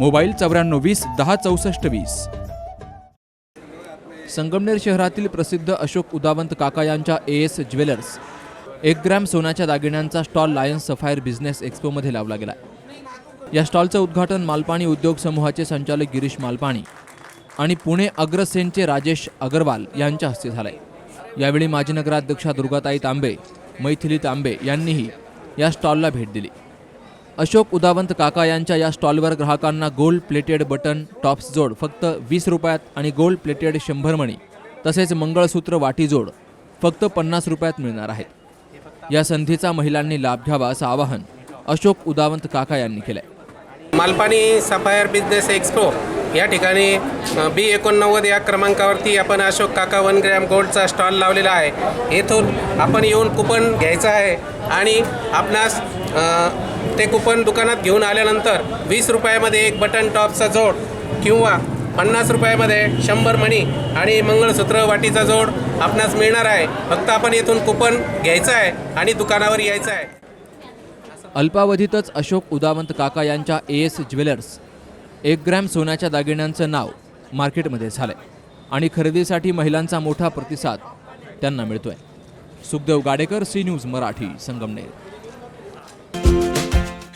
Mobile चौऱ्याण्णव वीस दहा चौसष्ट वीस. संगमनेर शहरातील प्रसिद्ध अशोक उदावंत काका यांच्या ए एस ज्वेलर्स एक ग्रॅम सोन्याच्या दागिन्यांचा स्टॉल लायन्स सफायर बिझनेस एक्स्पोमध्ये लावला गेला. या स्टॉलचं उद्घाटन मालपाणी उद्योग समूहाचे संचालक गिरीश मालपाणी आणि पुणे अग्रसेनचे राजेश अगरवाल यांच्या हस्ते झालंय. यावेळी माजी नगराध्यक्षा दुर्गाताई तांबे मैथिली तांबे यांनीही या स्टॉलला भेट दिली. अशोक उदावंत काका यांच्या या स्टॉलवर ग्राहकांना गोल्ड प्लेटेड बटन टॉप्स जोड फक्त वीस रुपयात आणि गोल्ड प्लेटेड शंभर मणी तसेच मंगळसूत्र वाटी जोड फक्त पन्नास रुपयात मिळणार आहेत. या संधीचा महिलांनी लाभ घ्यावा असं आवाहन अशोक उदावंत काका यांनी केलंय. मालपाणी सफायर बिझनेस एक्सपो या ठिकाणी बी एकोणनव्वद या क्रमांकावरती आपण अशोक काका वन ग्रॅम गोल्डचा स्टॉल लावलेला आहे. येथून आपण येऊन कुपन घ्यायचं आहे आणि आपणास ते कुपन दुकानात घेऊन आल्यानंतर वीस रुपयामध्ये एक बटन टॉपचा जोड किंवा पन्नास रुपयामध्ये शंभर मणी आणि मंगळसूत्र वाटीचा जोड आपणास मिळणार आहे. फक्त आपण येथून कुपन घ्यायचं आहे आणि दुकानावर यायचं आहे. अल्पावधीतच अशोक उदावंत काका यांच्या ए एस ज्वेलर्स एक ग्रॅम सोन्याच्या दागिन्यांचं नाव मार्केटमध्ये झालंय आणि खरेदीसाठी महिलांचा मोठा प्रतिसाद त्यांना मिळतोय. Sukhdev Gadekar C news Marathi Sangamner.